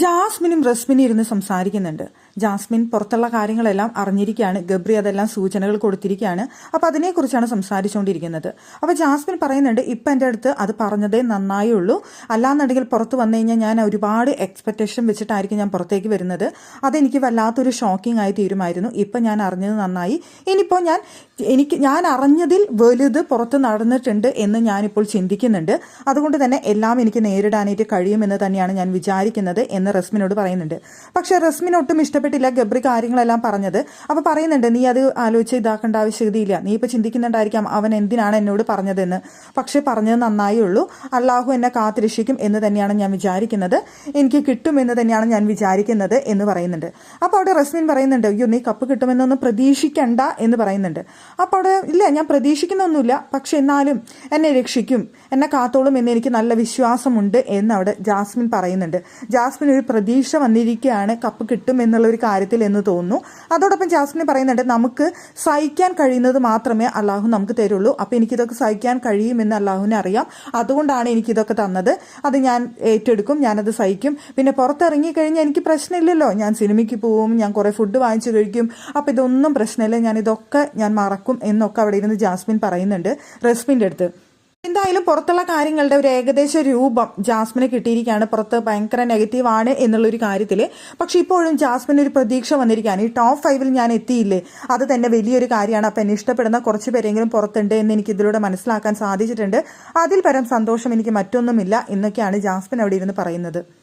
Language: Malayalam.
ജാസ്മിനും റസ്മിനും ഇരുന്ന് സംസാരിക്കുന്നുണ്ട്. ജാസ്മിൻ പുറത്തുള്ള കാര്യങ്ങളെല്ലാം അറിഞ്ഞിരിക്കുകയാണ്. ഗബ്രി അതെല്ലാം സൂചനകൾ കൊടുത്തിരിക്കുകയാണ്. അപ്പോൾ അതിനെക്കുറിച്ചാണ് സംസാരിച്ചുകൊണ്ടിരിക്കുന്നത്. അപ്പോൾ ജാസ്മിൻ പറയുന്നുണ്ട് ഇപ്പം എന്റെ അടുത്ത് അത് പറഞ്ഞതേ നന്നായേ ഉള്ളൂ. അല്ലാന്നുണ്ടെങ്കിൽ പുറത്ത് വന്നു കഴിഞ്ഞാൽ ഞാൻ ഒരുപാട് എക്സ്പെക്റ്റേഷൻ വെച്ചിട്ടായിരിക്കും ഞാൻ പുറത്തേക്ക് വരുന്നത്. അതെനിക്ക് വല്ലാത്തൊരു ഷോക്കിംഗ് ആയി തീരുമായിരുന്നു. ഇപ്പം ഞാൻ അറിഞ്ഞത് നന്നായി. ഇനിയിപ്പോൾ ഞാൻ എനിക്ക് ഞാൻ അറിഞ്ഞതിൽ വലുത് പുറത്ത് നടന്നിട്ടുണ്ട് എന്ന് ഞാനിപ്പോൾ ചിന്തിക്കുന്നുണ്ട്. അതുകൊണ്ട് തന്നെ എല്ലാം എനിക്ക് നേരിടാനായിട്ട് കഴിയുമെന്ന് തന്നെയാണ് ഞാൻ വിചാരിക്കുന്നത് എന്ന് റസ്മിനോട് പറയുന്നുണ്ട്. പക്ഷെ റസ്മിന് ഒട്ടും ഇഷ്ടപ്പെട്ടില്ല ഗബ്രി കാര്യങ്ങളെല്ലാം പറഞ്ഞത്. അപ്പോൾ പറയുന്നുണ്ട് നീ അത് ആലോചിച്ച് ഇതാക്കേണ്ട ആവശ്യകതയില്ല. നീ ഇപ്പോൾ ചിന്തിക്കുന്നുണ്ടായിരിക്കാം അവൻ എന്തിനാണ് എന്നോട് പറഞ്ഞതെന്ന്. പക്ഷേ പറഞ്ഞത് നന്നായി ഉള്ളൂ. അള്ളാഹു എന്നെ കാത്തിരക്ഷിക്കും എന്ന് തന്നെയാണ് ഞാൻ വിചാരിക്കുന്നത്. എനിക്ക് കിട്ടുമെന്ന് തന്നെയാണ് ഞാൻ വിചാരിക്കുന്നത് എന്ന് പറയുന്നുണ്ട്. അപ്പോൾ അവിടെ റസ്മിൻ പറയുന്നുണ്ട് അയ്യോ നീ കപ്പ് കിട്ടുമെന്നൊന്നും പ്രതീക്ഷിക്കണ്ട എന്ന് പറയുന്നുണ്ട്. അപ്പോൾ അവിടെ ഇല്ല ഞാൻ പ്രതീക്ഷിക്കുന്നൊന്നുമില്ല. പക്ഷെ എന്നാലും എന്നെ രക്ഷിക്കും. എന്നെ കാത്തോളും എന്ന് എനിക്ക് നല്ല വിശ്വാസമുണ്ട് എന്ന് അവിടെ ജാസ്മിൻ പറയുന്നുണ്ട്. ജാസ്മിൻ ഒരു പ്രതീക്ഷ വന്നിരിക്കുകയാണ് കപ്പ് കിട്ടും എന്നുള്ള ഒരു കാര്യത്തിൽ എന്ന് തോന്നുന്നു. അതോടൊപ്പം ജാസ്മിൻ പറയുന്നുണ്ട് നമുക്ക് സഹിക്കാൻ കഴിയുന്നത് മാത്രമേ അള്ളാഹു നമുക്ക് തരുള്ളൂ. അപ്പോൾ എനിക്കിതൊക്കെ സഹിക്കാൻ കഴിയുമെന്ന് അള്ളാഹുവിനെ അറിയാം. അതുകൊണ്ടാണ് എനിക്കിതൊക്കെ തന്നത്. അത് ഞാൻ ഏറ്റെടുക്കും ഞാനത് സഹിക്കും. പിന്നെ പുറത്തിറങ്ങി കഴിഞ്ഞാൽ എനിക്ക് പ്രശ്നമില്ലല്ലോ. ഞാൻ സിനിമയ്ക്ക് പോവും ഞാൻ കുറേ ഫുഡ് വാങ്ങിച്ചു കഴിക്കും. അപ്പോൾ ഇതൊന്നും പ്രശ്നമില്ല. ഞാൻ ഇതൊക്കെ ഞാൻ മറക്കും എന്നൊക്കെ അവിടെ ഇരുന്ന് ജാസ്മിൻ പറയുന്നുണ്ട് റസ്മിന്റെ അടുത്ത്. എന്തായാലും പുറത്തുള്ള കാര്യങ്ങളുടെ ഒരു ഏകദേശ രൂപം ജാസ്മിന് കിട്ടിയിരിക്കുകയാണ്. പുറത്ത് ഭയങ്കര നെഗറ്റീവ് ആണ് എന്നുള്ളൊരു കാര്യത്തിൽ പക്ഷെ ഇപ്പോഴും ജാസ്മിൻ ഒരു പ്രതീക്ഷ വന്നിരിക്കുകയാണ്. ഈ ടോപ്പ് ഫൈവിൽ ഞാൻ എത്തിയില്ലേ? അത് തന്നെ വലിയൊരു കാര്യമാണ്. അപ്പം എന്നെ ഇഷ്ടപ്പെടുന്ന കുറച്ച് പേരെങ്കിലും പുറത്തുണ്ട് എന്ന് എനിക്ക് ഇതിലൂടെ മനസ്സിലാക്കാൻ സാധിച്ചിട്ടുണ്ട്. അതിൽ പരം സന്തോഷം എനിക്ക് മറ്റൊന്നുമില്ല എന്നൊക്കെയാണ് ജാസ്മിൻ അവിടെ ഇരുന്ന് പറയുന്നത്.